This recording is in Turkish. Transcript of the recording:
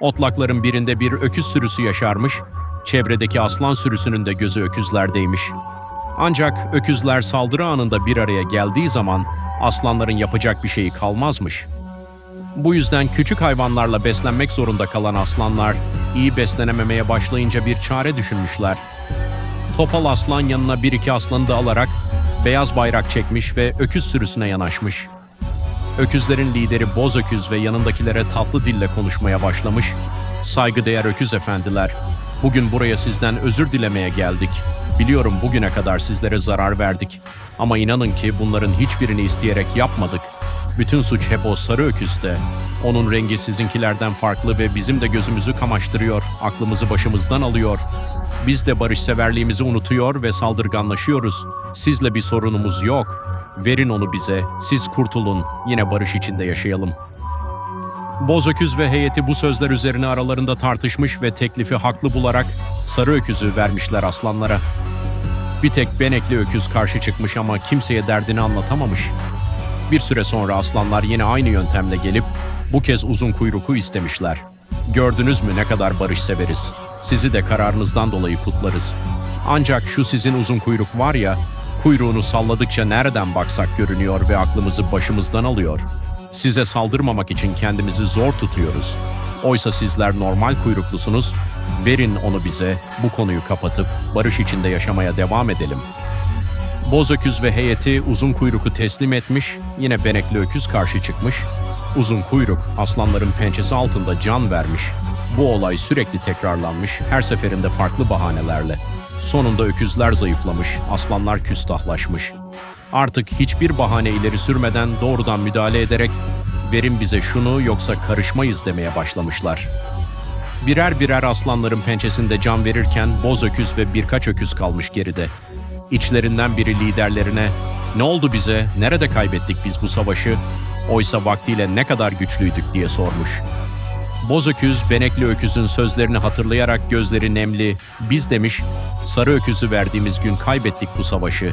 Otlakların birinde bir öküz sürüsü yaşarmış, çevredeki aslan sürüsünün de gözü öküzlerdeymiş. Ancak öküzler saldırı anında bir araya geldiği zaman aslanların yapacak bir şeyi kalmazmış. Bu yüzden küçük hayvanlarla beslenmek zorunda kalan aslanlar iyi beslenememeye başlayınca bir çare düşünmüşler. Topal aslan yanına bir iki aslanı da alarak beyaz bayrak çekmiş ve öküz sürüsüne yanaşmış. Öküzlerin lideri Boz Öküz ve yanındakilere tatlı dille konuşmaya başlamış. Saygıdeğer öküz efendiler, bugün buraya sizden özür dilemeye geldik. Biliyorum bugüne kadar sizlere zarar verdik. Ama inanın ki bunların hiçbirini isteyerek yapmadık. Bütün suç hep o sarı öküzde. Onun rengi sizinkilerden farklı ve bizim de gözümüzü kamaştırıyor, aklımızı başımızdan alıyor. Biz de barışseverliğimizi unutuyor ve saldırganlaşıyoruz. Sizle bir sorunumuz yok. Verin onu bize, siz kurtulun, yine barış içinde yaşayalım. Boz Öküz ve heyeti bu sözler üzerine aralarında tartışmış ve teklifi haklı bularak sarı öküzü vermişler aslanlara. Bir tek benekli öküz karşı çıkmış ama kimseye derdini anlatamamış. Bir süre sonra aslanlar yine aynı yöntemle gelip bu kez uzun kuyruku istemişler. Gördünüz mü ne kadar barış severiz. Sizi de kararınızdan dolayı kutlarız. Ancak şu sizin uzun kuyruk var ya, kuyruğunu salladıkça nereden baksak görünüyor ve aklımızı başımızdan alıyor. Size saldırmamak için kendimizi zor tutuyoruz. Oysa sizler normal kuyruklusunuz. Verin onu bize, bu konuyu kapatıp barış içinde yaşamaya devam edelim. Boz öküz ve heyeti uzun kuyruku teslim etmiş, yine benekli öküz karşı çıkmış. Uzun kuyruk aslanların pençesi altında can vermiş. Bu olay sürekli tekrarlanmış, her seferinde farklı bahanelerle. Sonunda öküzler zayıflamış, aslanlar küstahlaşmış. Artık hiçbir bahane ileri sürmeden doğrudan müdahale ederek verin bize şunu yoksa karışmayız demeye başlamışlar. Birer birer aslanların pençesinde can verirken boz öküz ve birkaç öküz kalmış geride. İçlerinden biri liderlerine "Ne oldu bize? Nerede kaybettik biz bu savaşı? Oysa vaktiyle ne kadar güçlüydük?" diye sormuş. Boz öküz benekli öküzün sözlerini hatırlayarak gözleri nemli "Biz demiş, sarı öküzü verdiğimiz gün kaybettik bu savaşı.